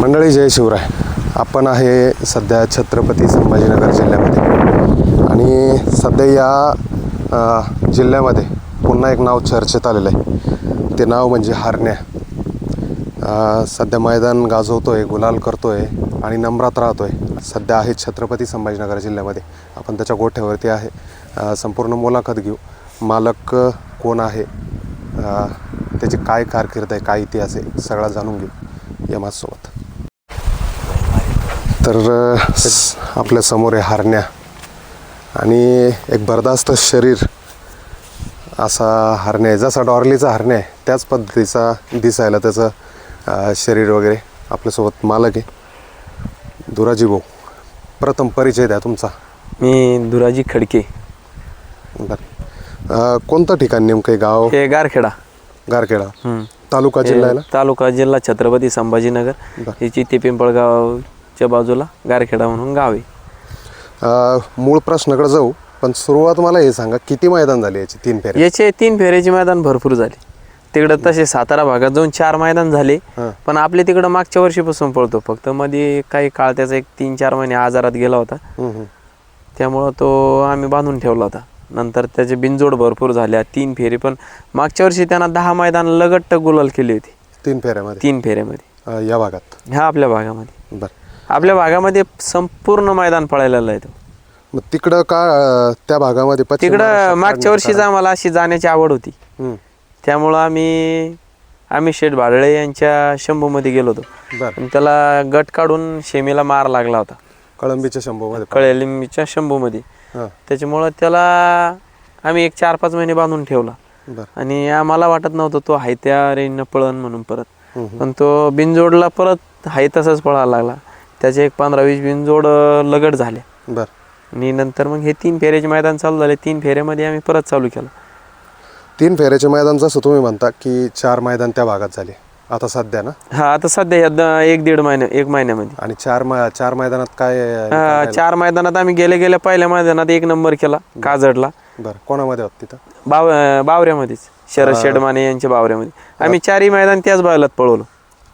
मंडळी जय शिवराय. आपण आहे सध्या छत्रपती संभाजीनगर जिल्ह्यामध्ये. आणि सध्या या जिल्ह्यामध्ये पुन्हा एक नाव चर्चेत आलेलं आहे. ते नाव म्हणजे हारण्या. सध्या मैदान गाजवतो आहे गुलाल करतो आहे आणि नम्रात राहतो आहे सध्या आहे छत्रपती संभाजीनगर जिल्ह्यामध्ये. आपण त्याच्या गोठ्यावरती आहे. संपूर्ण मुलाखत घेऊ. मालक कोण आहे? त्याची काय कारकीर्द आहे? काय इतिहास आहे? सगळा जाणून घेऊ. या माझ्यासोबत तर आपल्यासमोर आहे हारण्या. आणि एक बरदास्त शरीर असा हरण्या आहे जसा डॉर्लीचा हरण्या आहे त्याच पद्धतीचा दिसायला त्याचं शरीर वगैरे आपल्यासोबत मालक आहे. दुराजी भाऊ प्रथम परिचय द्या तुमचा. मी धुराजी खडके. बरं. कोणतं ठिकाण नेमकं गाव? हे गारखेडा. गारखेडा. तालुका जिल्हा तालुका जिल्हा छत्रपती संभाजीनगर. बरं. हे चित्ते पिंपळगावच्या बाजूला गारखेडा म्हणून गाव आहे. अ, मूळ प्रश्नाकडे जाऊ पण सुरुवात मला हे सांगा किती मैदान झाले याची? तीन फेरे. याचे तीन फेऱ्याचे मैदान भरपूर झाले. तिकडं तसे सातारा भागात जाऊन चार मैदान झाले हां. पण आपले तिकडं मागच्या वर्षीपासून पळतो. फक्त मध्ये काही काळ त्याचा एक तीन चार महिने आजारात गेला होता. हम्म, हम्म. त्यामुळं तो आम्ही बांधून ठेवला होता. नंतर त्याचे बिनजोड भरपूर झाल्या तीन फेरी. पण मागच्या वर्षी त्यांना दहा मैदान लगट्ट गुलाल केली होती. तीन फेऱ्यामध्ये. तीन फेऱ्यामध्ये. अ, या भागात. ह्या आपल्या भागामध्ये. बरं. आपल्या भागामध्ये संपूर्ण मैदान पळायला आहे तो. मग तिकडं का अ, त्या भागामध्ये पश्चिम तिकडं महाराष्ट्रात मागच्या वर्षीच आम्हाला अशी जाण्याची आवड होती? हम्म. त्यामुळं आम्ही आम्ही शेठ भाडळे यांच्या शंभूमध्ये गेलो होतो. बरं. पण त्याला गट काढून शेमीला मार लागला होता. कळंबीच्या शंभूमध्ये कळेलिंबीच्या शंभूमध्ये. हां. त्याच्यामुळं त्याला आम्ही एक चार पाच महिने बांधून ठेवला. बरं. आणि आम्हाला वाटत नव्हतं तो हाय त्या रेंजनं पळन म्हणून परत. हम्म, पण तो बिनजोडला परत हाय तसाच पळायला लागला. त्याचे एक पंधरा वीस बिनजोड लगट झाले. बरं. आणि नंतर मग हे तीन फेऱ्याचे मैदान चालू झाले. तीन फेऱ्यामध्ये आम्ही परत चालू केलं. तीन फेऱ्याचे मैदान जसं तुम्ही म्हणता की चार मैदान त्या भागात झाले. आता सध्या ना? हा आता सध्या या द- एक दीड महिन्या एक महिन्यामध्ये. आणि चार मै- चार मैदानात काय हा, चार मैदानात आम्ही गेले गेल्या पहिल्या मैदानात एक नंबर केला काजडला. बरं. कोणामध्ये होत तिथं? बाव अं, बावऱ्यामध्येच. शरद शेडमाने यांच्या बावऱ्यामध्ये. आम्ही चारही मैदान त्याच बैलात पळवलो.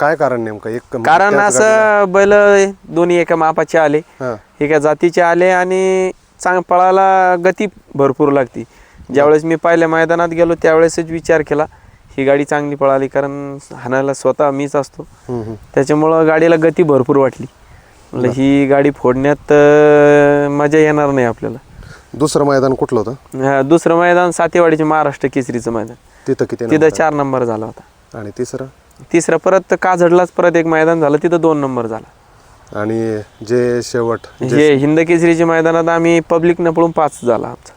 काय कारण नेमकं? एक कारण असं बैल दोन्ही एका मापाचे आले. एका जातीचे आले आणि चांग पळायला गती भरपूर लागती. ज्यावेळेस मी पहिल्या मैदानात गेलो त्यावेळेसच विचार केला ही गाडी चांगली पळाली कारण हाणायला स्वतः मीच असतो. त्याच्यामुळं गाडीला गती भरपूर वाटली. म्हणलं ही गाडी फोडण्यात मजा येणार नाही आपल्याला. दुसरं मैदान कुठलं होतं? दुसरं मैदान सातेवाडीचे महाराष्ट्र केसरीचं मैदान. तिथं किती तिथं चार नंबर झाला होता? आणि तिसरं? तिसरं परत काजडलाच परत एक मैदान झालं तिथं दोन नंबर झाला. आणि जे शेवट हे हिंद केसरीच्या मैदानात आम्ही पब्लिकनं पळून पाच झाला आमचा.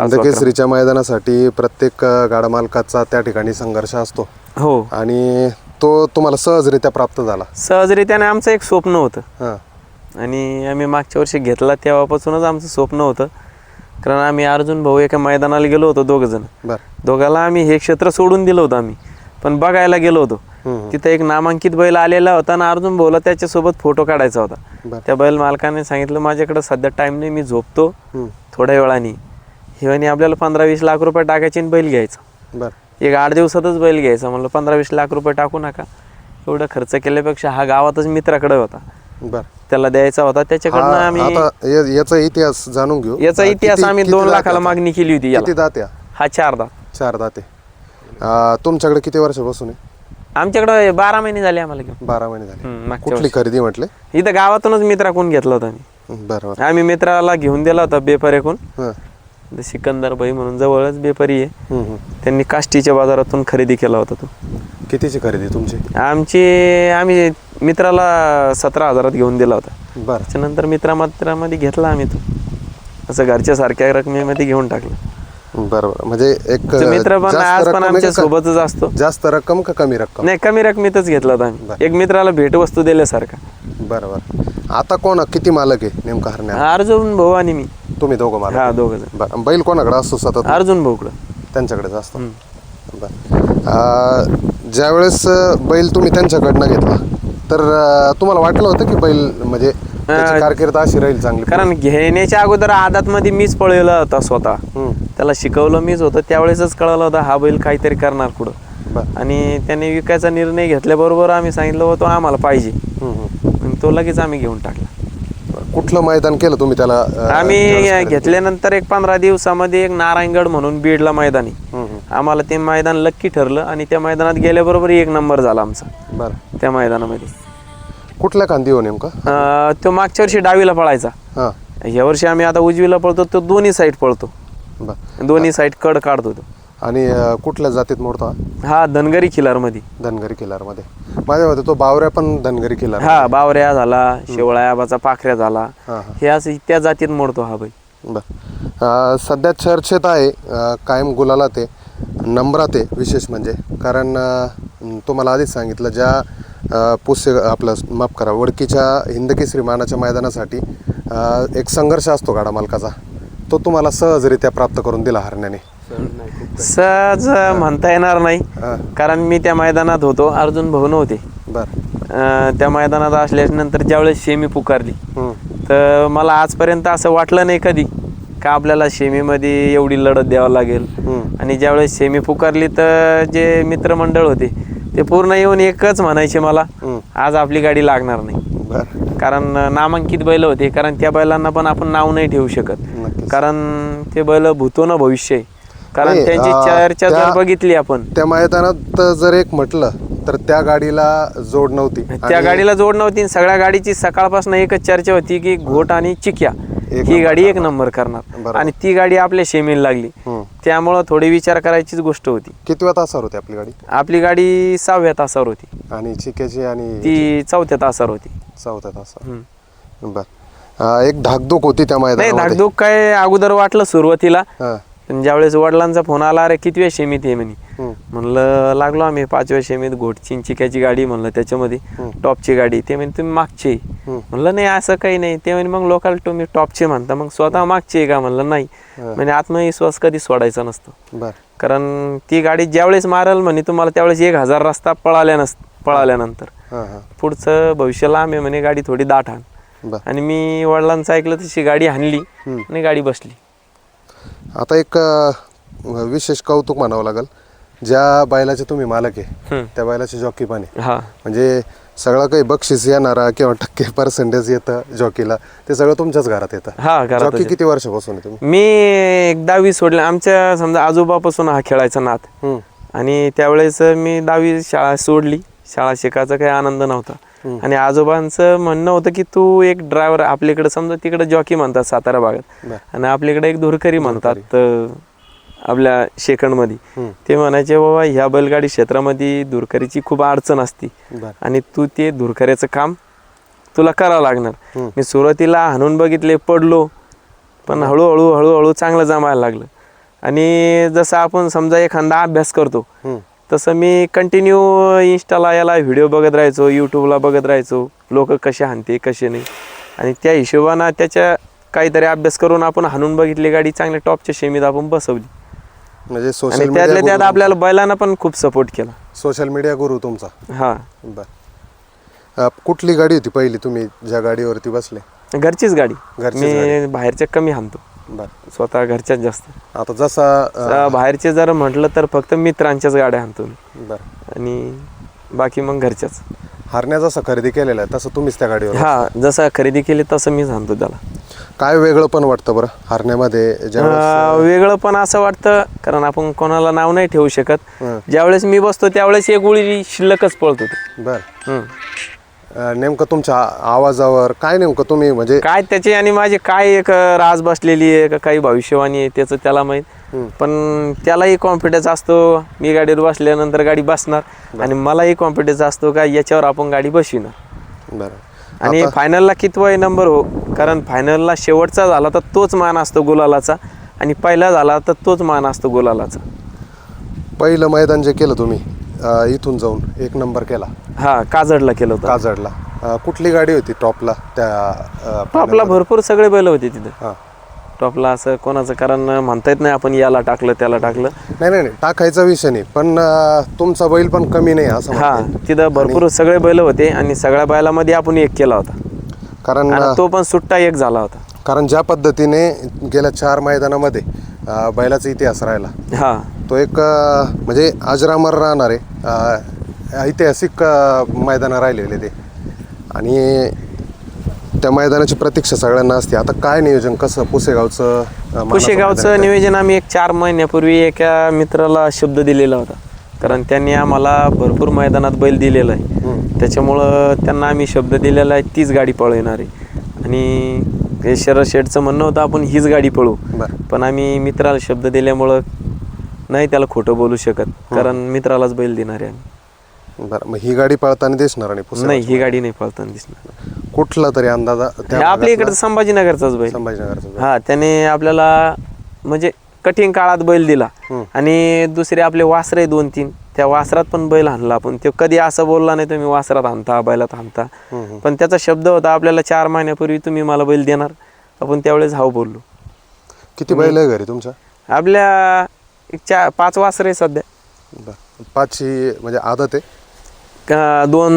पाच केसरीच्या मैदानासाठी प्रत्येक अ, गाडा मालकाचा त्या ठिकाणी संघर्ष असतो. हो. आणि तो तुम्हाला सहजरित्या प्राप्त झाला. सहजरित्याने आमचं एक स्वप्न होतं. हां. आणि आम्ही मागच्या वर्षी घेतला तेव्हापासूनच आमचं स्वप्न होतं. कारण आम्ही अर्जुन भाऊ एका मैदानाला गेलो होतो दोघं जण. बरं. दोघाला आम्ही हे क्षेत्र सोडून दिलं होतं आम्ही. पण बघायला गेलो होतो. तिथं एक नामांकित बैल आलेला होता आणि अर्जुन भाऊला त्याच्यासोबत फोटो काढायचा होता. त्या बैल मालकाने सांगितलं माझ्याकडे सध्या टाईम नाही मी झोपतो थोड्या वेळाने. हिवानी आपल्याला पंधरा वीस लाख रुपये टाकायचे आणि बैल घ्यायचा. एक आठ दिवसातच बैल घ्यायचा. म्हणलं पंधरा वीस लाख रुपये टाकू नका. एवढं खर्च केल्यापेक्षा हा गावातच मित्राकडे होता. बरं. त्याला द्यायचा होता. त्याच्याकडनं आम्ही याचा इतिहास जाणून घेऊ. याचा इतिहास आम्ही दोन दाते लाखाला? मागणी केली होती हा चारदा चार दाते. अ, तुमच्याकडे किती वर्षापासून आहे? आमच्याकडे बारा महिने झाले आम्हाला घेऊन. बारा महिने झाले. हम्म, मागच्या कुठली खरेदी म्हटले? वर्षी. इथं गावातूनच मित्राकडून घेतला होता आम्ही बरं बरं. आम्ही मित्राला घेऊन दिला होता बेपाऱ्याकडून हां. सिकंदर भाई म्हणून जवळच बेपारी आहे. हम्म, हम्म. त्यांनी काष्टीच्या बाजारातून खरेदी केला होता तो. कितीची खरेदी तुमची? आमची आम्ही मित्राला सतरा हजारात घेऊन दिला होता. बरं. त्याच्यानंतर मित्रा मित्रामध्ये घेतला आम्ही तो. असं घरच्या सारख्या रकमेमध्ये घेऊन टाकलं. बरं बरं म्हणजे एक तो मित्र पण जास्त आज पण रक्कम आहे आमच्या का? सोबतच असतो. जास्त रक्कम का कमी रक्कम? नाही कमी रकमेतच घेतला होता आम्ही. एक मित्राला भेटवस्तू दिल्यासारखा. बरं बरं आता कोण किती मालक आहे नेमका हरण्या? अर्जुन भाऊ आणि मी. तुम्ही दोघं मालक हा दोघ जण. बरं. बैल कोणाकडे असतो सतत? अर्जुन भाऊकडं. त्यांच्याकडेच असतो. बरं. अं, ज्यावेळेस अं, बैल तुम्ही त्यांच्याकडनं घेतला तर अं, तुम्हाला वाटलं होतं की बैल म्हणजे त्याची कारकीर्द अशी राहील चांगली. कारण घेण्याच्या अगोदर आदात मध्ये मीच पळवला होता स्वतः. त्याला शिकवलं मीच होतं त्यावेळेसच कळलं होतं हा बैल काहीतरी करणार पुढं. आणि त्यांनी विकायचा निर्णय घेतल्याबरोबर आम्ही सांगितलं होतं आम्हाला पाहिजे. तो लगेच आम्ही घेऊन टाकला. कुठलं मैदान केलं तुम्ही त्याला आम्ही घेतल्यानंतर एक पंधरा दिवसामध्ये एक नारायणगड म्हणून बीडला मैदान. आम्हाला ते मैदान लक्की ठरलं आणि त्या मैदानात गेल्याबरोबर एक नंबर झाला आमचा. बरं. त्या मैदानामध्ये. कुठल्या खांदी हो नेमका? अं, तो मागच्या वर्षी डावीला पळायचा. हां. या वर्षी आम्ही आता उजवीला पळतो तो दोन्ही साईड पळतो. बरं. दोन्ही साईड कड काढतो तो. आणि अं, कुठल्या जातीत मोडतो हा? हा धनगरी खिलारमध्ये. धनगरी किल्लारमध्ये माझ्या मते तो बावऱ्या पण धनगरी किल्लार हा बावऱ्या झाला शेवळ्या आबाचा पाखऱ्या झाला. हां हां. हे असं त्या जातीत मोडतो हा बैल. बर. अं, सध्या चर्चेत आहे अं, कायम गुलाला ते नंबरात आहे विशेष म्हणजे. कारण अं, तुम्हाला आधीच सांगितलं ज्या अं, पुस्य आपलं माफ करा वडकीच्या हिंदकेसरी मानाच्या मैदानासाठी एक संघर्ष असतो गाडा मालकाचा. तो तुम्हाला सहजरित्या प्राप्त करून दिला हरण्याने. सहज म्हणता येणार नाही. हां. कारण मी त्या मैदानात होतो अर्जुन भाऊ नव्हते. बर. अं, त्या मैदानात असल्यानंतर ज्यावेळेस शेमी पुकारली हम्म, तर मला आजपर्यंत असं वाटलं नाही कधी का आपल्याला शेमीमध्ये एवढी लढत द्यावं लागेल. हम्म, आणि ज्यावेळेस सेमी पुकारली तर जे मित्रमंडळ होते ते पूर्ण येऊन एकच म्हणायचे मला. आज आपली गाडी लागणार नाही. कारण नामांकित बैल होते कारण त्या बैलांना पण आपण नाव नाही ठेवू शकत. कारण ते बैल भूतो न भविष्य आहे. कारण त्यांची चर्चा जर बघितली आपण. त्या मैदानात जर एक म्हटलं तर त्या गाडीला जोड नव्हती. त्या गाडीला जोड नव्हती सगळ्या गाडीची सकाळपासून एकच चर्चा होती की घोट आणि चिक्या. ही गाडी एक. नंबर करणार. आणि ती गाडी आपल्या शेमीला लागली. त्यामुळं थोडी विचार करायचीच गोष्ट होती. किती वेळ तासावर होती आपली गाडी? आपली गाडी सहाव्या तासावर होती. आणि चिक्याची आणि ती चौथ्या तासावर होती. चौथ्या तासावर. हम्म. बर. अं, एक धाकधूक होती त्या नाही मैदानामध्ये. धाकधूक काय अगोदर वाटलं सुरुवातीला. हां. पण ज्यावेळेस वडिलांचा फोन आला अरे कितव्या शेमीत आहे? म्हणे. म्हणलं लागलो आम्ही पाचव्या शेमीत घोटची चिक्याची गाडी म्हणलं त्याच्यामध्ये. टॉपची गाडी. ते म्हणे तुम्ही मागचे. म्हणलं नाही असं काही नाही. ते म्हणे मग लोकल तुम्ही टॉपचे म्हणता मग स्वतः मागचे आहे का? म्हणलं नाही. म्हणजे आत्मविश्वास कधी सोडायचा नसतो. कारण ती गाडी ज्यावेळेस मारल म्हणे तुम्हाला त्यावेळेस एक हजार रस्ता पळाल्या नस पळाल्यानंतर. पुढचं भविष्याला आम्ही म्हणे गाडी थोडी दाट आण आणि मी वडिलांचं ऐकलं तशी गाडी हाणली. आणि गाडी बसली. आता एक अं, विशेष कौतुक म्हणावं लागेल ज्या बैलाचे तुम्ही मालक आहे. त्या बैलाचे जॉकी पण आहे हा म्हणजे सगळं काही बक्षीस येणारा किंवा टक्के पर्सेंटेज येतं जॉकीला ते सगळं तुमच्याच घरात येतं हा घरातच जॉकी. किती वर्षापासून आहे तुम्ही मी एक दहावी सोडले आमच्या समजा आजोबापासून हा खेळायचा नात हम्म. आणि त्यावेळेस मी दहावी शाळा सोडली शाळा शिकायचा काही आनंद नव्हता. आणि आजोबांचं म्हणणं होतं की तू एक ड्रायव्हर आपल्याकडे समजा तिकडे जॉकी म्हणतात सातारा भागात. आणि आपल्याकडे एक धुरकरी म्हणतात आपल्या शेकंडमध्ये. ते म्हणायचे बाबा ह्या बैलगाडी क्षेत्रामध्ये धुरकरीची खूप अडचण असते. आणि तू ते धुरकऱ्याचं काम तुला करावं लागणार. मी सुरुवातीला हाणून बघितले पडलो. पण हळूहळू हळूहळू चांगलं जमायला लागलं. आणि जसं आपण समजा एखादा अभ्यास करतो. तसं मी कंटिन्यू इंस्टाला याला व्हिडिओ बघत राहायचो यूट्यूबला बघत राहायचो. लोक कसे हाणते कसे नाही. आणि त्या हिशोबानं त्याच्या काहीतरी अभ्यास करून आपण हाणून बघितली गाडी चांगल्या टॉपच्या शेमीत आपण बसवली. म्हणजे आणि सोशल त्यातल्या त्यात मीडिया आपल्याला बैलांना पण खूप सपोर्ट केला. सोशल मीडिया गुरु तुमचा. हा. बर. अं, कुठली गाडी होती पहिली तुम्ही ज्या गाडीवरती बसले? घरचीच गाडी. घरचीच मी बाहेरच्या कमी हाणतो. बर स्वतः घरच्याच जास्त. आता जसा अं, अं, बाहेरचे जर म्हटलं तर फक्त मित्रांच्याच गाड्या आणतो मी. बर. आणि बाकी मग घरच्याच. हरण्या जसं खरेदी केलेला आहे तसं तुम्हीच त्या गाडीवर हा जसं खरेदी केली तसं मी सांगतो त्याला. काय वेगळं पण वाटतं बरं हरण्यामध्ये ज्यावेळेस अं, वेगळं पण असं वाटतं कारण आपण कोणाला नाव नाही ठेवू शकत. हं. ज्यावेळेस मी बसतो त्यावेळेस एक गोळी शिल्लकच पळत. होती बर. अं, नेमकं तुमच्या आवाजावर काय नेमकं तुम्ही म्हणजे काय त्याची आणि माझी काय एक राज बसलेली आहे का काही भविष्यवाणी आहे त्याचं त्याला माहीत. पण त्यालाही कॉन्फिडन्स असतो. मी गाडीवर बसल्यानंतर गाडी बसणार आणि मलाही कॉन्फिडन्स असतो का याच्यावर आपण गाडी बसविणार. बरं. आणि फायनलला कितवाही नंबर हो? कारण फायनलला शेवटचा झाला तर तोच मान असतो गुलालाचा. आणि पहिला झाला तर तोच मान असतो गुलालाचा. पहिलं मैदान जे केलं तुम्ही? अं, इथून जाऊन एक नंबर केला. हा काजडला केलं होतं. काजडला. अं, कुठली गाडी होती टॉपला? त्या अं, टॉपला भरपूर सगळे बैल होते तिथं. हां. टॉपला असं कोणाचं कारण म्हणता येत नाही आपण याला टाकलं त्याला टाकलं. नाही नाही नाही, टाकायचा विषय नाही पण अं, तुमचा बैल पण कमी नाही असं हा. तिथं भरपूर सगळे बैल होते आणि सगळ्या बैलामध्ये आपण एक केला होता. कारण आणि तो पण सुट्टा एक झाला होता. कारण ज्या पद्धतीने गेल्या चार मैदानामध्ये अं, बैलाचा इतिहास राहिला हा. तो एक अं, म्हणजे अजरामर राहणारे अं, ऐतिहासिक अं, मैदानं राहिलेले ते. आणि त्या मैदानाची प्रतीक्षा सगळ्यांना असते. आता काय नियोजन? कसं? पुसेगावचं अं, मानाचं मैदान कुशेगावचं आहे. नियोजन आम्ही एक चार महिन्यापूर्वी एका मित्राला शब्द दिलेला होता. कारण त्यांनी आम्हाला भरपूर मैदानात बैल दिलेला आहे. त्याच्यामुळं त्यांना आम्ही शब्द दिलेला आहे तीच गाडी पळवणार. आहे आणि हे शरद शेठचं म्हणणं होतं आपण हीच गाडी बरं. पण आम्ही मित्राला शब्द दिल्यामुळं नाही त्याला खोटं बोलू शकत कारण मित्रालाच बैल देणार आहे आम्ही. बरं मग ही गाडी पळताना दिसणार पुसेगाव नाही ही गाडी नाही पळताना दिसणार. कुठला तरी अंदाजा हे आपल्या इकडे संभाजीनगरचाच बैल. संभाजीनगरचा हा त्याने आपल्याला म्हणजे कठीण काळात बैल दिला. आणि दुसरे आपले वासरे दोन तीन त्या वासरात पण बैल आणला आपण. ते कधी असं बोलला नाही तुम्ही वासरात आणता बैलात आणता. पण त्याचा शब्द होता आपल्याला चार महिन्यापूर्वी तुम्ही मला बैल देणार. आपण त्यावेळेस हाव बोललो. किती बैल आहे घरी तुमच्या? आपल्या एक चार पाच वासरे सध्या. बरं. पाचही म्हणजे आदत आहे? का दोन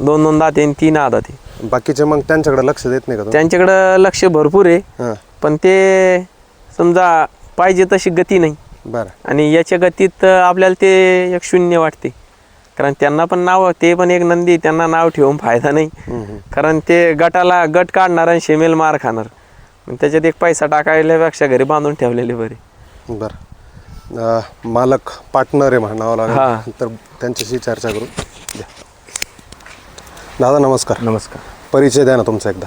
दोन दोन दाते आणि तीन आदात आहे. बाकीचे मग त्यांच्याकडे लक्ष देत नाही का त्यांच्याकडं लक्ष भरपूर आहे. पण ते समजा पाहिजे तशी गती नाही. बरं. आणि याच्या गतीत आपल्याला ते एक शून्य वाटते. कारण त्यांना पण नाव ते पण एक नंदी त्यांना नाव ठेवून फायदा नाही. कारण ते गटाला गट काढणार आणि शेमेल मार खाणार. मग त्याच्यात एक पैसा टाकायल्यापेक्षा घरी बांधून ठेवलेले बरे. बरं. मालक पार्टनर आहे म्हणावं हां. लागेल. तर त्यांच्याशी चर्चा करू. द्या. दादा नमस्कार. नमस्कार. परिचय द्या ना तुमचा एकदा.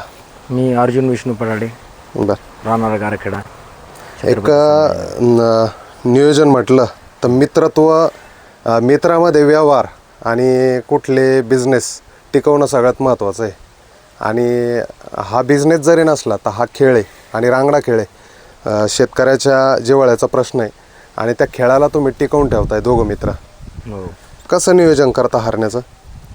मी अर्जुन विष्णू पराडे. बरं. राहणार गारखेडा. एक नियोजन म्हटलं तर मित्रत्व मित्रामध्ये व्यवहार आणि कुठले बिझनेस टिकवणं सगळ्यात महत्त्वाचं आहे. आणि हा बिझनेस जरी नसला तर हा खेळ आहे आणि रांगडा खेळ आहे. शेतकऱ्याच्या जिव्हाळ्याचा प्रश्न आहे आणि त्या खेळाला तुम्ही टिकवून ठेवताय दोघं मित्र. हो. कसं नियोजन करता हरण्याचं?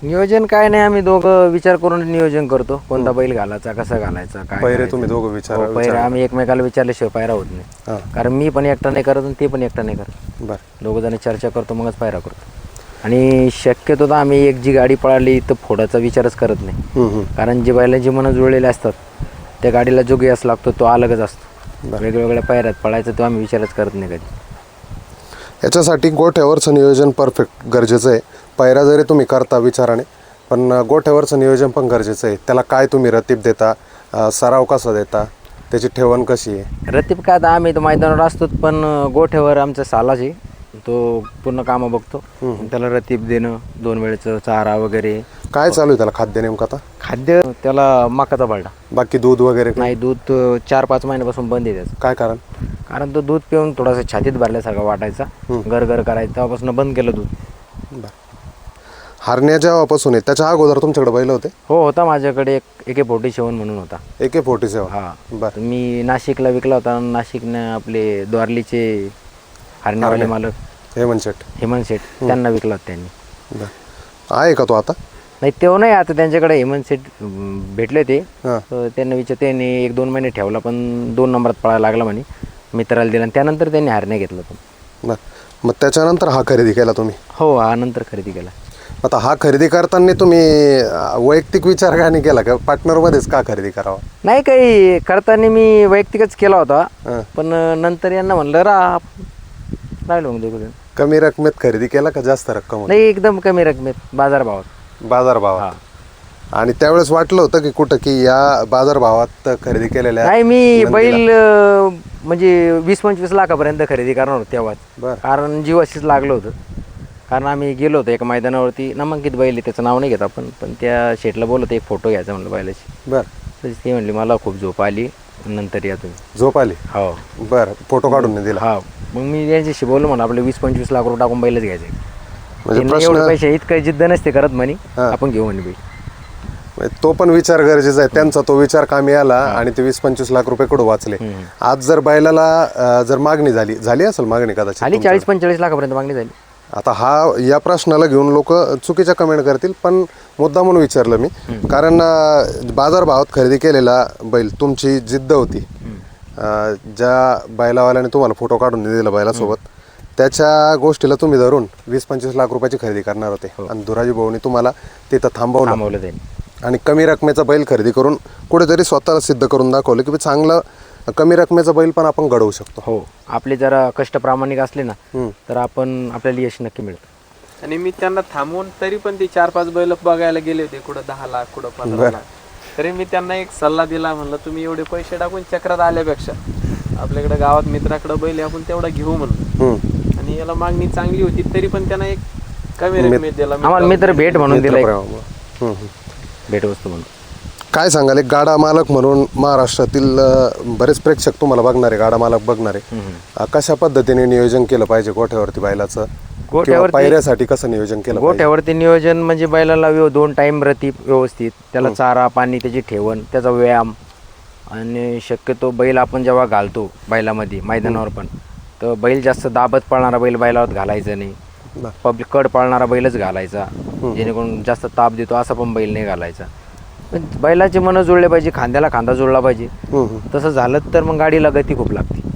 नियोजन काय नाही आम्ही दोघं विचार करून नियोजन करतो. कोणता बैल घालायचा कसा घालायचा काय पहिरे. तुम्ही दोघं विचार हो, पहिरे आम्ही एकमेकाला विचारल्याशिवाय पायरा होत नाही. कारण मी पण एकटा नाही करत आणि ते पण एकटा नाही करत. बरं. दोघं जण चर्चा करतो मगच पायरा करतो. आणि शक्यतो तर आम्ही एक जी गाडी पळाली तर फोडाचा विचारच करत नाही. हम्म, हम्म. कारण जे बैलांची मनं जुळलेले असतात त्या गाडीला जो गॅस लागतो तो अलगच असतो. वेगवेगळ्या पायऱ्यात पळायचा तो आम्ही विचारच करत नाही कधी. याच्यासाठी गोठ्यावरचं नियोजन परफेक्ट गरजेचं आहे. पैरा जरी तुम्ही करता विचाराने पण गोठ्यावरचं नियोजन पण गरजेचं आहे. त्याला काय तुम्ही रतीब देता सराव कसा देता त्याची ठेवण कशी आहे? रतीब काय आम्ही तर मैदानावर असतोच पण गोठ्यावर आमचा सालाच तो पूर्ण कामं बघतो. त्याला रतीब देणं दोन वेळेचं चारा वगैरे. काय चालू आहे त्याला खाद्य नेमकं आता? खाद्य त्याला मकाचा पडला बाकी दूध वगैरे नाही दूध चार पाच महिन्यापासून बंद आहे त्याचं. काय कारण? कारण तो दूध पिऊन थोडासा छातीत भरल्यासारखा वाटायचा. गर गर करायचं तेव्हापासून बंद केलं दूध. बरं. हरण्या जेव्हापासून आहे त्याच्या अगोदर तुमच्याकडे बैल होते? हो होता माझ्याकडे एक एके फोर्टी सेवन म्हणून होता. ए के फोर्टी सेवन हा. बरं. मी नाशिकला विकला होता नाशिकने आपले द्वारलीचे हरण्यावाले मालक हेमंत शेट हेमंत शेठ त्यांना विकला होता त्यांनी. बरं. आहे का तो आता? नाही तेव्हा नाही आता त्यांच्याकडे. हेमंत शेठ अं, भेटले ते. हां. तर त्यांना विचार त्यांनी एक दोन महिने ठेवला पण दोन नंबरात पळायला लागला म्हणे. मित्राला दिला आणि त्यानंतर त्यांनी हारण्या घेतला. बरं. मग त्याच्यानंतर हा खरेदी केला तुम्ही? हो हा नंतर खरेदी केला. आता हा खरेदी करताना तुम्ही अ, वैयक्तिक विचार का नाही केला का? पार्टनरमध्येच का खरेदी करावा? नाही काही करताना मी वैयक्तिकच केला होता. पण नंतर यांना म्हणलं राहिलो मग दोघं कमी रकमेत खरेदी केला का जास्त रक्कम? नाही एकदम कमी रकमेत बाजारभावात बाजार भावात. आणि त्यावेळेस वाटलं होतं की कुठं की या बाजार भावात खरेदी केलेल्या नाही मी बैल अं, म्हणजे वीस पंचवीस लाखापर्यंत खरेदी करणार होतो तेव्हाच. बरं. कारण जीवाशीच लागलं होतं. कारण आम्ही गेलो होतो एका मैदानावरती. नामांकित बैल आहे, त्याचं नाव नाही घेत आपण. पण त्या शेटला बोलत एक फोटो घ्यायचा म्हणलं बैलाची बर. तर ती म्हणली मला खूप झोप आली नंतर या तुम्ही. झोप आली? हो. बर फोटो काढून नाही दिला. हा. मग मी यांच्याशी बोललो म्हणा आपले वीस पंचवीस लाख रुपये टाकून बैलच घ्यायचे. म्हणजे त्यांनी एवढे पैसे इतकं जिद्द नसते करत म्हणे आपण घेऊ म्हणे बैल. म्हणजे तो पण विचार गरजेचा आहे. त्यांचा तो विचार कामी आला आणि ते वीस पंचवीस लाख रुपये कुठं वाचले? आज जर बैलाला अ, जर मागणी झाली झाली असेल मागणी कदाचित आली चाळीस पंचेचाळीस लाखापर्यंत मागणी झाली. आता हा या प्रश्नाला घेऊन लोक चुकीच्या कमेंट करतील पण मुद्दा म्हणून विचारलं मी. कारण बाजारभावात खरेदी केलेला बैल तुमची जिद्द होती. अं, ज्या बैलावाल्याने तुम्हाला फोटो काढून दिला बैलासोबत त्याच्या गोष्टीला तुम्ही धरून वीस पंचवीस लाख रुपयाची खरेदी करणार होते. आणि धुराजी भाऊनी तुम्हाला तिथं थांबवलं. थांबवलं त्यांनी. आणि कमी रकमेचा बैल खरेदी करून कुठेतरी स्वतःला सिद्ध करून दाखवलं की बी चांगलं कमी रकमेचा बैल पण आपण घडवू शकतो. हो आपले जरा कष्ट प्रामाणिक असले ना तर आपण आपल्याला यश नक्की मिळतं. आणि मी त्यांना थांबवून तरी पण ते चार पाच बैल बघायला गेले होते कुठं दहा लाख कुठं पंधरा लाख. तरी मी त्यांना एक सल्ला दिला म्हणलं तुम्ही एवढे पैसे टाकून चक्रात आल्यापेक्षा आपल्याकडे गावात मित्राकडे बैल आपण तेवढा घेऊ म्हणून. आणि याला मागणी चांगली होती तरी पण त्यांना एक कमी रकमेत दिला. मी आम्हाला मित्र भेट म्हणून दिला. भेटवस्तू म्हणून. काय सांगाल एक गाडा मालक म्हणून महाराष्ट्रातील अं, बरेच प्रेक्षक तुम्हाला बघणारे गाडा मालक बघणारे. अं, कशा पद्धतीने नियोजन केलं पाहिजे गोठ्यावरती बैलाचं? किंवा गोठ्यावरती- पायऱ्यासाठी कसं नियोजन केलं पाहिजे? गोठ्यावरती नियोजन म्हणजे बैलाला व्यव दोन टाइम रती व्यवस्थित. त्याला चारा पाणी त्याची ठेवण त्याचा व्यायाम. आणि शक्यतो बैल आपण जेव्हा घालतो बैलामध्ये मैदानावर पण तर बैल जास्त दाबत पळणारा बैल बैलावर घालायचा नाही. बरं. पब्लिक कड पाळणारा बैलच घालायचा. जेणेकरून जास्त ताप देतो असा पण बैल नाही घालायचा. बैलाचे मनं जुळले पाहिजे खांद्याला खांदा जुळला पाहिजे. तसं झालं तर मग गाडीला गती खूप लागते.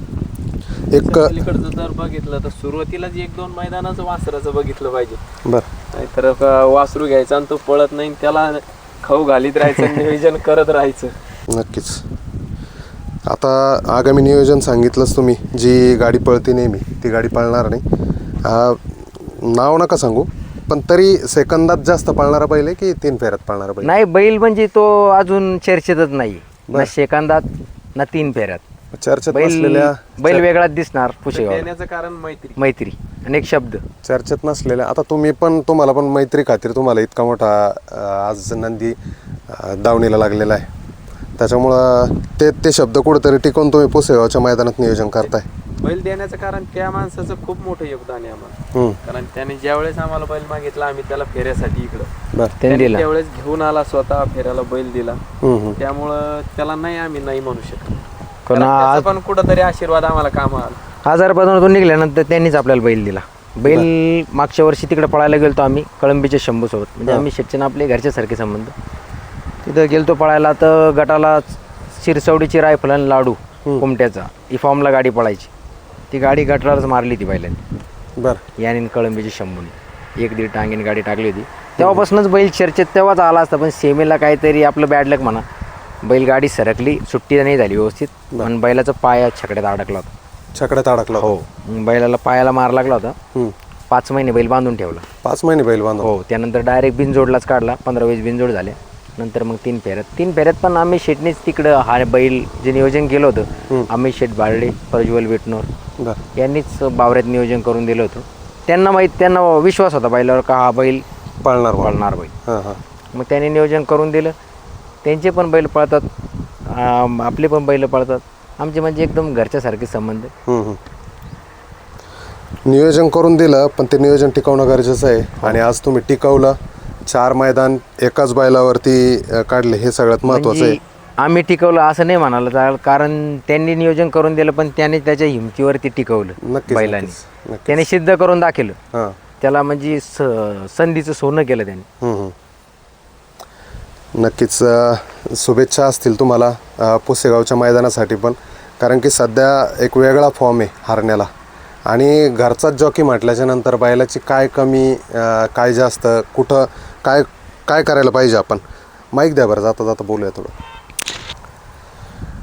एक पलीकडचं जर बघितलं तर सुरुवातीलाच एक दोन मैदानाचं वासराचं बघितलं पाहिजे. बर. नाहीतर क- वासरू घ्यायचा आणि तो पळत नाही आणि त्याला खाऊ घालीत राहायचं नियोजन करत राहायचं. नक्कीच. आता आगामी नियोजन सांगितलंच तुम्ही जी गाडी पळते नेहमी ती गाडी पळणार नाही. नाव नका सांगू. पण तरी सेकंदात जास्त पळणारा बैल आहे की तीन फेऱ्यात पळणारा बैल? नाही बैल म्हणजे तो अजून चर्चेतच नाही. ना सेकंदात ना तीन फेऱ्यात. चर्चेत बैल नसलेल्या बैल वेगळाच दिसणार पुशेगाव देण्याचं कारण मैत्री. मैत्री आणि एक शब्द. चर्चेत नसलेल्या आता तुम्ही पण तुम्हाला पण मैत्री खातीर तुम्हाला इतका मोठा अं, आज नंदी अं, दावणीला लागलेला आहे. त्याच्यामुळं ते ते शब्द कुठेतरी टिकून तुम्ही पुसेगावच्या मैदानात नियोजन करताय. बैल देण्याचं कारण त्या माणसाचं खूप मोठं योगदान आहे आम्हाला. कारण त्याने ज्यावेळेस आम्हाला बैल मागितला आम्ही त्याला फेऱ्यासाठी इकडं. त्यावेळेस घेऊन आला स्वतः फेऱ्याला बैल दिला. त्यामुळं त्याला नाही आम्ही नाही म्हणू शकत. पण कुठंतरी आशीर्वाद आम्हाला काम आला. आजारपणातून निघाल्यानंतर त्यांनीच आपल्याला बैल दिला. बैल मागच्या वर्षी तिकडे पळायला गेलतो आम्ही कळंबीच्या शंभू सोबत म्हणजे आम्ही शेटचे आपले घरच्यासारखे संबंध. तिथं गेलतो पळायला तर गटाला शिरसवडीची रायफल आणि लाडू कुमट्याचा. ही फॉर्मला गाडी पळायची. ती गाडी गटालाच मारली ती बैलांनी बरं. याने कळंबीची शंभूने. एक दीड टांगीने गाडी टाकली होती. तेव्हापासूनच बैल चर्चेत तेव्हाच आला असता पण सेमीला काहीतरी आपलं बॅड लक म्हणा. बैलगाडी सरकली सुट्टी नाही झाली व्यवस्थित पण बैलाचा पाया छकड्यात अडकला होता. छकड्यात अडकला. हो. मग बैलाला पायाला मार लागला होता. हम्म. पाच महिने बैल बांधून ठेवला. पाच महिने बैल बांधव हो. त्यानंतर डायरेक्ट बिनजोडलाच काढला. पंधरा वीस बिनजोड झाले. नंतर मग तीन फेऱ्यात. तीन फेऱ्यात पण आम्ही शेटनीच तिकडं हा बैल जे नियोजन केलं होतं आम्ही शेट बारडे प्रज्वल विटनोर यांनीच बावऱ्यात नियोजन करून दिलं होतं. त्यांना माहीत त्यांना विश्वास होता बैलावर का हा बैल पळणार. पळणार बैल. हां हां. मग त्यांनी नियोजन करून दिलं. त्यांचे पण बैल पळतात आपले पण बैल पळतात. आमचे म्हणजे एकदम घरच्यासारखे संबंध. नियोजन करून दिलं पण ते नियोजन टिकवणं गरजेचं आहे. आणि आज तुम्ही टिकवलं चार मैदान एकाच बैलावरती अं, काढले हे सगळ्यात महत्वाचं आहे. म्हणजे आम्ही टिकवलं असं नाही म्हणायला चालेल कारण त्यांनी नियोजन करून दिलं पण त्याने त्याच्या हिमतीवरती टिकवलं नक्कीच, बैलांनी. नक्कीच. त्याने सिद्ध करून दाखवलं. हां. त्याला म्हणजे स- संधीचं सोनं केलं त्याने. हम्म. नक्कीच अं, शुभेच्छा असतील तुम्हाला अं, पुसेगावच्या मैदानासाठी पण. कारण की सध्या एक वेगळा फॉर्म आहे हारण्याला. आणि घरचाच जॉकी म्हटल्याच्या नंतर बैलाची काय कमी अं, काय जास्त कुठं काय काय करायला पाहिजे आपण? माईक द्या बरं जाता जाता बोलूया थोडं.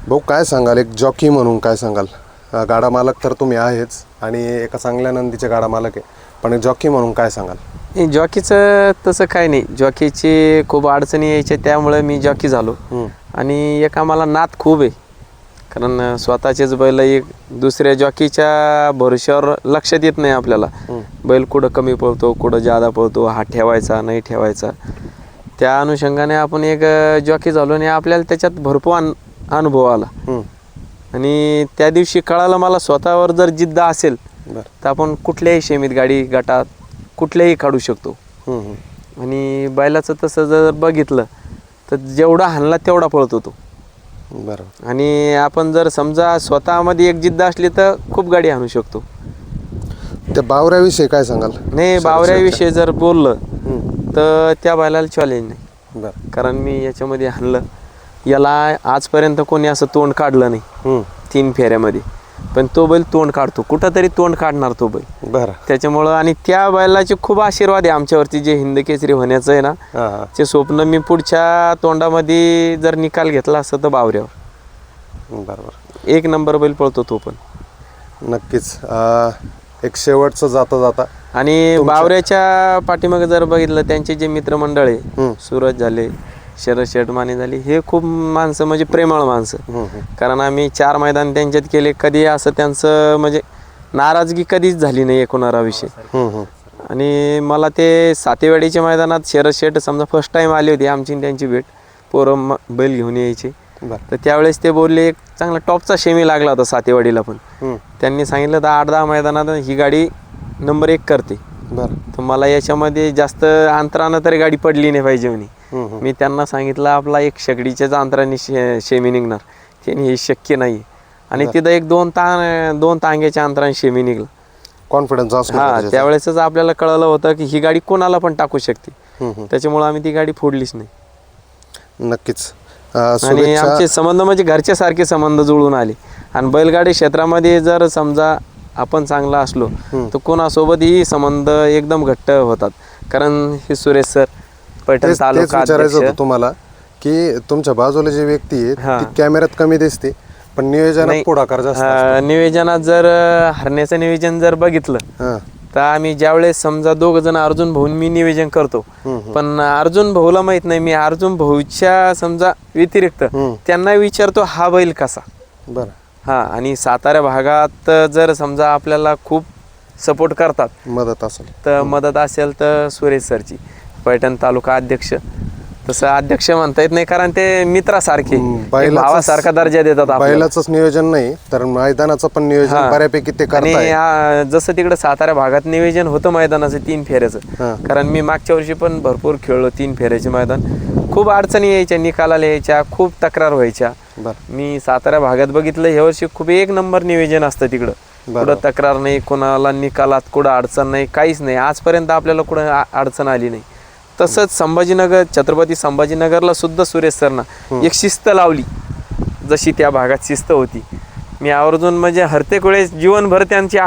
भाऊ काय सांगाल? एक जॉकी म्हणून काय सांगाल? गाडा मालक तर तुम्ही आहेच आणि एका चांगल्या नंदीचे गाडा मालक आहे. पण एक जॉकी म्हणून काय सांगाल? नाही जॉकीचं तसं काय नाही. जॉकीची खूप अडचणी यायच्या त्यामुळे मी जॉकी झालो. आणि एक आम्हाला नाद खूप आहे. कारण स्वतःचेच बैल एक दुसऱ्या जॉकीच्या भरोश्यावर लक्षात येत नाही आपल्याला. बैल कुठं कमी पळतो कुठं जादा पळतो हा ठेवायचा नाही ठेवायचा. त्या अनुषंगाने आपण एक जॉकी झालो आणि आपल्याला त्याच्यात भरपूर अन अनुभव आला. आणि त्या दिवशी कळालं मला स्वतःवर जर जिद्द असेल तर आपण कुठल्याही शेमीत गाडी गटात कुठल्याही काढू शकतो. आणि बैलाचं तसं जर बघितलं तर जेवढा हाणला तेवढा पळतो तो. बरं. आणि आपण जर समजा स्वतःमध्ये एक जिद्द असली तर खूप गाडी आणू शकतो. त्या बावऱ्याविषयी काय सांगाल? नाही बावऱ्याविषयी जर बोललं. तर त्या बैलाला चॅलेंज नाही. बरं. कारण मी याच्यामध्ये हाणलं. याला आजपर्यंत कोणी असं तोंड काढलं नाही. तीन फेऱ्यामध्ये. पण तो बैल तोंड काढतो. कुठंतरी तोंड काढणार तो बैल. बरं. त्याच्यामुळं आणि त्या बैलाचे खूप आशीर्वाद आहे आमच्यावरती. जे हिंद केसरी होण्याचं आहे ना हां हां. ते स्वप्न मी पुढच्या तोंडामध्ये जर निकाल घेतला असता तर बावऱ्यावर. बरं बरं एक नंबर बैल पळतो तो पण. नक्कीच. अं, एक शेवटचं जाता जाता आणि बावऱ्याच्या पाठीमागे जर बघितलं त्यांचे जे मित्रमंडळ आहे हम्म. सूरज झाले शरद शेटमाने झाले. हे खूप माणसं म्हणजे प्रेमळ माणसं. कारण आम्ही चार मैदान त्यांच्यात केले. कधी असं त्यांचं म्हणजे नाराजगी कधीच झाली नाही एकूणारा विषय. हम्म, हम्म. आणि मला ते सातेवाडीच्या मैदानात शरद शेट समजा फर्स्ट टाइम आली होती आमची आणि त्यांची भेट. पोरं बैल घेऊन यायची. तर त्यावेळेस ते बोलले एक चांगला टॉपचा शेमी लागला होता सातेवाडीला पण. त्यांनी सांगितलं तर आठ दहा मैदानात ही गाडी नंबर एक करते. बरं. तर मला याच्यामध्ये जास्त अंतरानं तरी गाडी पडली नाही पाहिजे म्हणे. मी त्यांना सांगितलं आपला एक शेगडीच्याच अंतराने शे शेमी निघणार. त्याने हे शक्य नाही. आणि तिथं एक दोन ता दोन तांग्याच्या अंतराने शेमी निघला. कॉन्फिडन्स हा. त्यावेळेसच आपल्याला कळलं होतं की ही गाडी कोणाला पण टाकू शकते. त्याच्यामुळे आम्ही ती गाडी फोडलीच नाही. नक्कीच. आणि आमचे संबंध म्हणजे घरच्या सारखे संबंध जुळून आले. आणि बैलगाडी क्षेत्रामध्ये जर समजा आपण चांगला असलो तर कोणासोबतही संबंध एकदम घट्ट होतात. कारण हे सुरेश सर पैठण तेच तेच तालुका विचारायचं अध्यक्ष. होतं तुम्हाला की तुमच्या बाजूला जी व्यक्ती आहे. ती कॅमेऱ्यात कमी दिसते पण नियोजनात नाही, पुढाकार जास्त नियोजनात जर अं, हरण्याचं नियोजन जर बघितलं हां. तर आम्ही ज्यावेळेस समजा दोघ जण अर्जुन भाऊन मी नियोजन करतो पण अर्जुन भाऊला माहीत नाही मी अर्जुन भाऊच्या समजा व्यतिरिक्त हम्म. त्यांना विचारतो हा बैल कसा? बरं. हा आणि सातारा भागात जर समजा आपल्याला खूप सपोर्ट करतात मदत असेल. तर मदत असेल तर सुरेश सरची. पैठण तालुका अध्यक्ष. तसं अध्यक्ष म्हणता येत नाही कारण ते मित्रासारखे. भावासारखा दर्जा देतात आपल्याला. बैलाचंच नियोजन नाही तर मैदानाचं पण नियोजन. बऱ्यापैकी ते आणि करताय आ, जसं तिकडे सातारा भागात नियोजन होतं मैदानाचं तीन फेऱ्याचं. कारण मी मागच्या वर्षी पण भरपूर खेळलो तीन फेऱ्याचे मैदान. खूप अडचणी यायच्या निकालाला यायच्या खूप तक्रार व्हायच्या. बरं. मी सातारा भागात बघितलं ह्या वर्षी खूप एक नंबर नियोजन असतं तिकडं. कुठं तक्रार नाही कोणाला निकालात कुठं अडचण नाही काहीच नाही. आजपर्यंत आपल्याला कुठं आ- अडचण आली नाही. तसंच संभाजीनगर छत्रपती संभाजीनगरला सुद्धा सुरेश सरना एक शिस्त लावली. जशी त्या भागात शिस्त होती. मी आवर्जून म्हणजे हरतेक वेळेस जीवनभर त्यांचे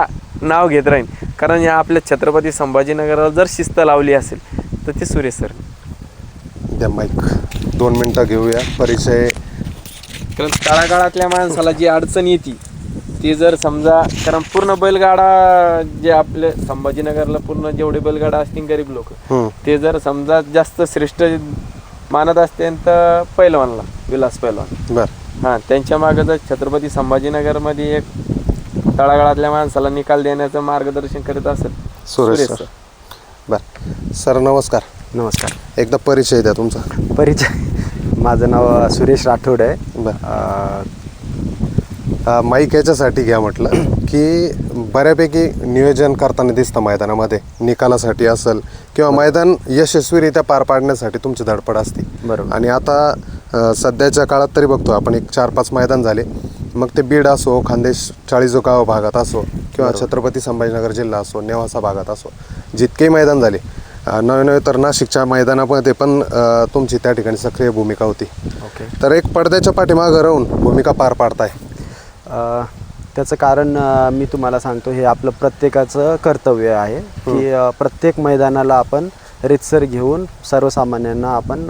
नाव घेत राहीन. कारण या आपल्या छत्रपती संभाजीनगरला जर शिस्त लावली असेल तर ते सुरेश सर द्या माईक दोन मिनटं घेऊया. परिचय. कारण तळागाळातल्या माणसाला जी अडचण येते ती जर समजा कारण पूर्ण बैलगाडा जे आपले संभाजीनगरला पूर्ण जेवढे बैलगाडा असतील गरीब लोक. ते जर समजा जास्त श्रेष्ठ मानत असते तर पैलवानला विलास पैलवान. बरं. हां त्यांच्या मागं जर छत्रपती संभाजीनगरमध्ये एक तळागाळातल्या माणसाला निकाल देण्याचं मार्गदर्शन करीत असेल सुरेश सर. बरं. सर नमस्कार. नमस्कार. एकदा परिचय द्या तुमचा. परिचय? माझं नाव सुरेश राठोड आहे. बरं. अ, अ, माईक याच्यासाठी घ्या म्हटलं की बऱ्यापैकी नियोजन करताना दिसतं मैदानामध्ये. निकालासाठी असेल किंवा मैदान यशस्वीरित्या पार पाडण्यासाठी तुमची धडपड असते. बरोबर. आणि आता सध्याच्या काळात तरी बघतो आपण एक चार पाच मैदान झाले. मग ते बीड असो खानदेश चाळीसगाव भागात असो किंवा छत्रपती संभाजीनगर जिल्हा असो नेवासा भागात असो जितकेही मैदान झाले. नवे नवे तर नाशिकच्या मैदानामध्ये पण तुमची त्या ठिकाणी सक्रिय भूमिका होती. ओके. तर एक पडद्याच्या पाठीमागं राहून भूमिका पार पाडताय. त्याचं कारण मी तुम्हाला सांगतो हे आपलं प्रत्येकाचं कर्तव्य आहे की प्रत्येक मैदानाला आपण रितसर घेऊन सर्वसामान्यांना आपण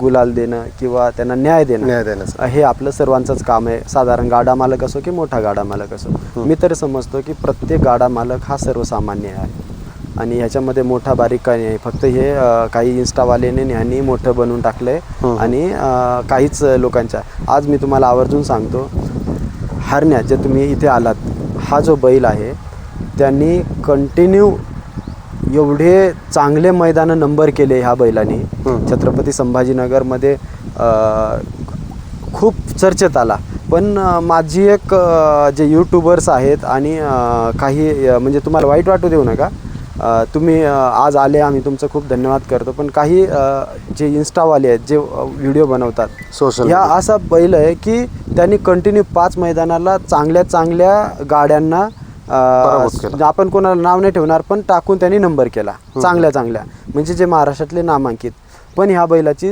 गुलाल देणं किंवा त्यांना न्याय देणं. न्याय अ, हे आपलं सर्वांचंच काम आहे. साधारण गाडा मालक असो की मोठा गाडा मालक असो. मी तर समजतो की प्रत्येक गाडा मालक हा सर्वसामान्य आहे. आणि ह्याच्यामध्ये मोठा बारीक काही नाही. फक्त हे काही इन्स्टावाल्याने ह्यांनी मोठं बनवून टाकलं आहे आणि काहीच लोकांच्या. आज मी तुम्हाला आवर्जून सांगतो हरण्या जे तुम्ही इथे आलात. हा जो बैल आहे त्यांनी कंटिन्यू एवढे चांगले मैदानं नंबर केले ह्या बैलांनी. छत्रपती संभाजीनगरमध्ये खूप चर्चेत आला. पण माझी एक जे यूट्यूबर्स आहेत आणि काही म्हणजे तुम्हाला वाईट वाटू देऊ नका तुम्ही आज आले आम्ही तुमचं खूप धन्यवाद करतो. पण काही जे इन्स्टावाले आहेत जे व्हिडिओ बनवतात Social ह्या. असा बैल आहे की त्यांनी कंटिन्यू पाच मैदानाला चांगल्या चांगल्या गाड्यांना. आपण कोणाला नाव नाही ठेवणार पण टाकून त्यांनी नंबर केला. चांगल्या चांगल्या. म्हणजे जे महाराष्ट्रातले नामांकित. पण ह्या बैलाची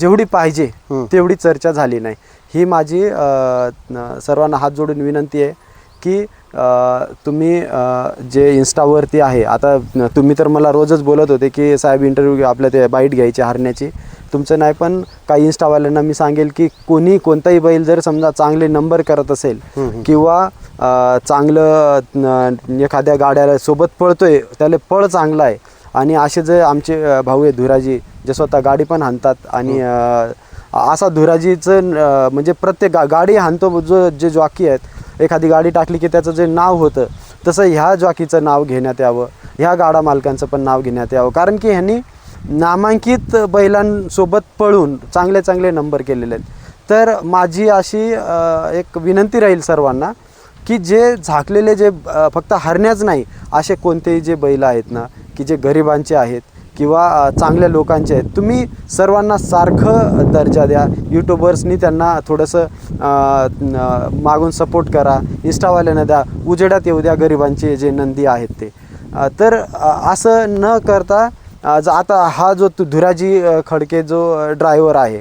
जेवढी पाहिजे तेवढी चर्चा झाली नाही. ही माझी सर्वांना हात जोडून विनंती आहे की तुम्ही जे इन्स्टावरती आहे आता तुम्ही तर मला रोजच बोलत होते की साहेब इंटरव्ह्यू आपल्या ते बाईट घ्यायची हरण्याची. तुमचं नाही पण काही इन्स्टावाल्यांना मी सांगेल की कोणी कोणताही बैल जर समजा चांगले नंबर करत असेल किंवा चांगलं एखाद्या गाड्याला सोबत पळतोय त्याला पळ चांगला आहे. आणि असे जे आमचे भाऊ आहे धुराजी जे स्वतः गाडी पण हाणतात आणि असा धुराजीचं म्हणजे प्रत्येक गा गाडी हाणतो जो जे जॉकी आहेत एखादी गाडी टाकली की त्याचं जे नाव होतं तसं ह्या जॉकीचं नाव घेण्यात यावं ह्या गाडा मालकांचं पण नाव घेण्यात यावं. कारण की ह्यांनी नामांकित बैलांसोबत पळून चांगले चांगले नंबर केलेले आहेत. तर माझी अशी एक विनंती राहील सर्वांना की जे झाकलेले जे फक्त हरण्याच नाही असे कोणतेही जे बैल आहेत ना की जे गरिबांचे आहेत किंवा चांगल्या लोकांचे आहेत. तुम्ही सर्वांना सारखं दर्जा द्या. यूट्यूबर्सनी त्यांना थोडंसं मागून सपोर्ट करा. इंस्टावाल्यांना द्या. उजेडात येऊ द्या गरिबांचे जे नंदी आहेत ते. तर असं न करता आता हा जो तु- धुराजी खडके जो ड्रायव्हर आहे.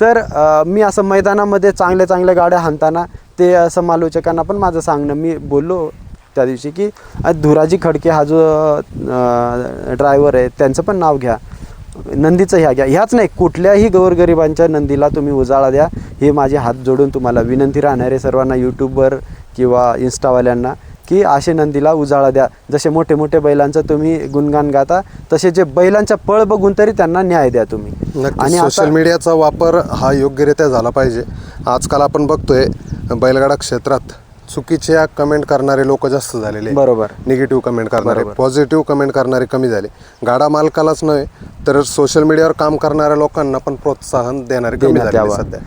तर मी असं मैदानामध्ये चांगल्या चांगल्या गाड्या हाणताना ते समालोचकांना पण माझं सांगणं मी बोललो. त्या दिवशी की धुराजी खडके हा जो ड्रायव्हर आहे त्यांचं पण नाव घ्या. नंदीचं ह्या घ्या. ह्याच नाही कुठल्याही गोरगरिबांच्या नंदीला तुम्ही उजाळा द्या. हे माझे हात जोडून तुम्हाला विनंती राहणार आहे सर्वांना यूट्यूबवर किंवा इन्स्टावाल्यांना की असे नंदीला उजाळा द्या. जसे मोठे मोठे बैलांचं तुम्ही गुणगान गाता तसे जे बैलांच्या पळ बघून तरी त्यांना न्याय द्या तुम्ही. नक्की सोशल मीडियाचा वापर हा योग्यरित्या झाला पाहिजे. आजकाल आपण बघतोय बैलगाडा क्षेत्रात चुकीच्या कमेंट करणारे लोक जास्त झालेले. बरोबर. निगेटिव्ह कमेंट करणारे पॉझिटिव्ह कमेंट करणारे कमी झाले. गाडा मालकालाच नव्हे तर सोशल मीडियावर काम करणाऱ्या लोकांना पण प्रोत्साहन देणारे कमी देण्यात झाले यावं. सध्या.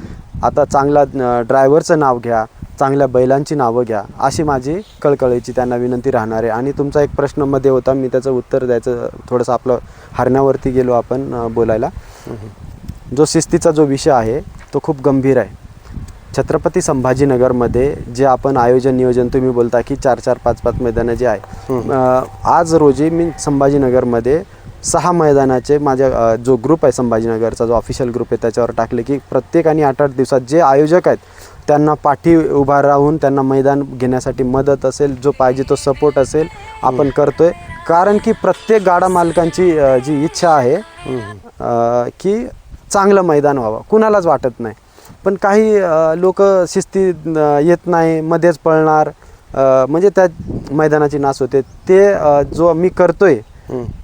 आता चांगला ड्रायव्हरचं नाव घ्या चांगल्या बैलांची नावं घ्या अशी माझी कळकळीची त्यांना विनंती राहणार आहे. आणि तुमचा एक प्रश्नमध्ये होता मी त्याचं उत्तर द्यायचं थोडंसं आपलं हरण्यावरती गेलो आपण अं, बोलायला. जो शिस्तीचा जो विषय आहे तो खूप गंभीर आहे. छत्रपती संभाजीनगरमध्ये जे आपण आयोजन नियोजन तुम्ही बोलता की चार चार पाच पाच मैदानं जे आहे अं, आज रोजी मी संभाजीनगरमध्ये सहा मैदानाचे माझ्या अ, जो ग्रुप आहे संभाजीनगरचा जो ऑफिशियल ग्रुप आहे त्याच्यावर टाकले की प्रत्येक आणि आठ आठ दिवसात जे आयोजक आहेत त्यांना पाठी उभा राहून त्यांना मैदान घेण्यासाठी मदत असेल जो पाहिजे तो सपोर्ट असेल आपण करतोय. कारण की प्रत्येक गाडा मालकांची अ, जी इच्छा आहे अ, की चांगलं मैदान व्हावं. कुणालाच वाटत नाही. पण काही लोक शिस्ती येत नाही मध्येच पळणार म्हणजे त्या मैदानाची नास होते. ते जो मी करतोय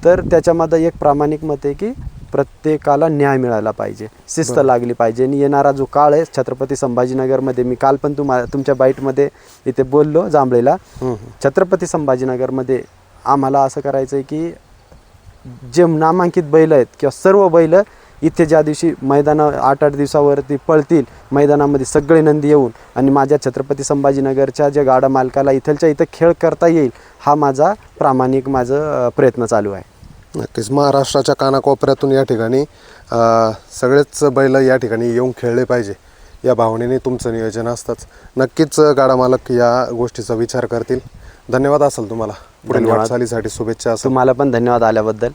तर त्याच्यामध्ये एक प्रामाणिक मत आहे की प्रत्येकाला न्याय मिळाला पाहिजे. शिस्त लागली पाहिजे. आणि येणारा जो काळ आहे छत्रपती संभाजीनगरमध्ये मी काल पण तुम्हा तुमच्या बाईटमध्ये इथे बोललो जांभळीला. छत्रपती संभाजीनगरमध्ये आम्हाला असं करायचं आहे की जे नामांकित बैल आहेत किंवा सर्व बैल इथे ज्या दिवशी मैदाना आठ आठ दिवसावरती पळतील मैदानामध्ये सगळे नंदी येऊन आणि माझ्या छत्रपती संभाजीनगरच्या ज्या गाडा मालकाला इथलच्या इथं खेळ करता येईल हा माझा प्रामाणिक माझं प्रयत्न चालू आहे. नक्कीच. महाराष्ट्राच्या कानाकोपऱ्यातून या ठिकाणी सगळेच बैल या ठिकाणी येऊन खेळले पाहिजे या भावनेने तुमचं नियोजन असतंच. नक्कीच गाडा मालक या गोष्टीचा विचार करतील. धन्यवाद असेल तुम्हाला. पुढील. वाटचालीसाठी शुभेच्छा असेल. तुम्हाला पण धन्यवाद आल्याबद्दल.